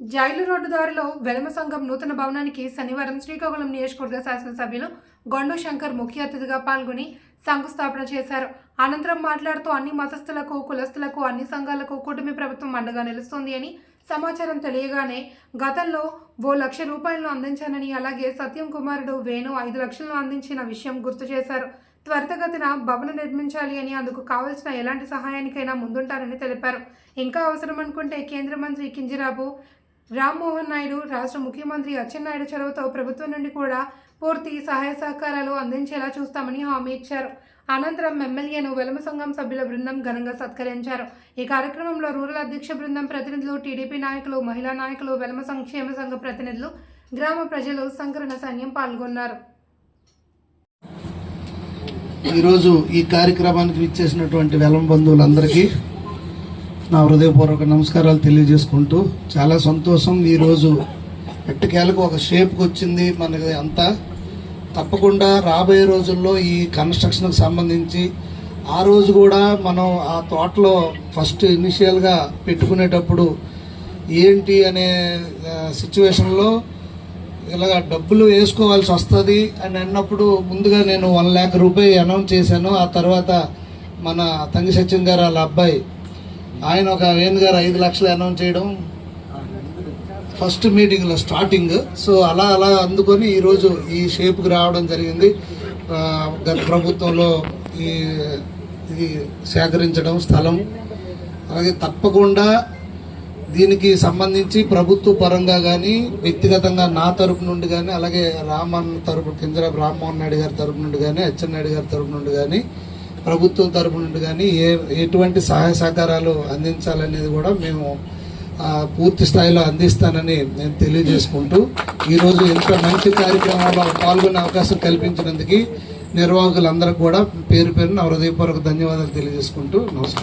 Jail road దారిలో వెలమ సంఘం నూతన భవనానికి శనివారం శ్రీకాకుళం నియోజకవర్గ శాసనసభ్యులు గొండు శంకర్ ముఖ్య అతిథిగా పాల్గొని శంకుస్థాపన చేశారు. అనంతరం మాట్లాడుతూ అన్ని మతస్థులకు కులస్థులకు అన్ని సంఘాలకు కూటమి ప్రభుత్వం అండగా నిలుస్తోంది అని సమాచారం తెలియగానే గతంలో ఓ లక్ష రూపాయలను అందించానని అలాగే సత్యం కుమారుడు వేణు ఐదు లక్షలను అందించిన విషయం గుర్తు చేశారు. త్వరితగతిన భవనం నిర్మించాలి అని అందుకు కావలసిన ఎలాంటి సహాయానికైనా ముందుంటారని తెలిపారు. ఇంకా అవసరం అనుకుంటే కేంద్ర మంత్రి కింజరాబు రామ్మోహన్ నాయుడు రాష్ట్ర ముఖ్యమంత్రి అచ్చెన్నాయుడు చొరవతో ప్రభుత్వం నుండి కూడా పూర్తి సహాయ సహకారాలు అందించేలా చూస్తామని హామీ ఇచ్చారు. అనంతరం ఎమ్మెల్యేను వెలమ సంఘం సభ్యుల బృందం ఘనంగా సత్కరించారు. ఈ కార్యక్రమంలో రూరల్ అధ్యక్ష బృందం ప్రతినిధులు టీడీపీ నాయకులు మహిళా నాయకులు వెలమ సంక్షేమ సంఘ ప్రతినిధులు గ్రామ ప్రజలు సంకరణ సైన్యం పాల్గొన్నారు. ఈరోజు ఈ కార్యక్రమానికి విచ్చేసినటువంటి వెలం బంధువులందరికీ నా హృదయపూర్వక నమస్కారాలు తెలియజేసుకుంటూ చాలా సంతోషం. ఈరోజు ఎట్టకేలకు ఒక షేప్కి వచ్చింది మనకి అంతా. తప్పకుండా రాబోయే రోజుల్లో ఈ కన్స్ట్రక్షన్కి సంబంధించి ఆ రోజు కూడా మనం ఆ తోటలో ఫస్ట్ ఇనిషియల్గా పెట్టుకునేటప్పుడు ఏంటి అనే సిచ్యువేషన్లో ఇలాగ డబ్బులు వేసుకోవాల్సి వస్తుంది అని అన్నప్పుడు ముందుగా నేను వన్ ల్యాక్ రూపాయి అనౌన్స్ చేశాను. ఆ తర్వాత మన తంగి సత్యం గారు వాళ్ళ అబ్బాయి ఆయన ఒక వేణు గారు ఐదు లక్షలు అనౌన్స్ చేయడం ఫస్ట్ మీటింగ్లో స్టార్టింగ్. సో అలా అలా అందుకొని ఈరోజు ఈ షేప్కి రావడం జరిగింది. గత ప్రభుత్వంలో ఈ ఇది సేకరించడం స్థలం. అలాగే తప్పకుండా దీనికి సంబంధించి ప్రభుత్వ పరంగా కానీ వ్యక్తిగతంగా నా తరపు నుండి కానీ అలాగే రామన్ తరపు కింజరాపు రామ్మోహన్ నాయుడు గారి తరపు నుండి కానీ అచ్చెన్నాయుడు గారి తరపు నుండి కానీ ప్రభుత్వం తరపు నుండి కానీ ఏ ఎటువంటి సహాయ సహకారాలు అందించాలనేది కూడా మేము పూర్తి స్థాయిలో అందిస్తానని నేను తెలియజేసుకుంటూ ఈరోజు ఇంత మంచి కార్యక్రమంలో పాల్గొనే అవకాశం కల్పించినందుకు నిర్వాహకులందరికీ కూడా పేరు పేరున హృదయపూర్వక ధన్యవాదాలు తెలియజేసుకుంటూ నమస్కారం.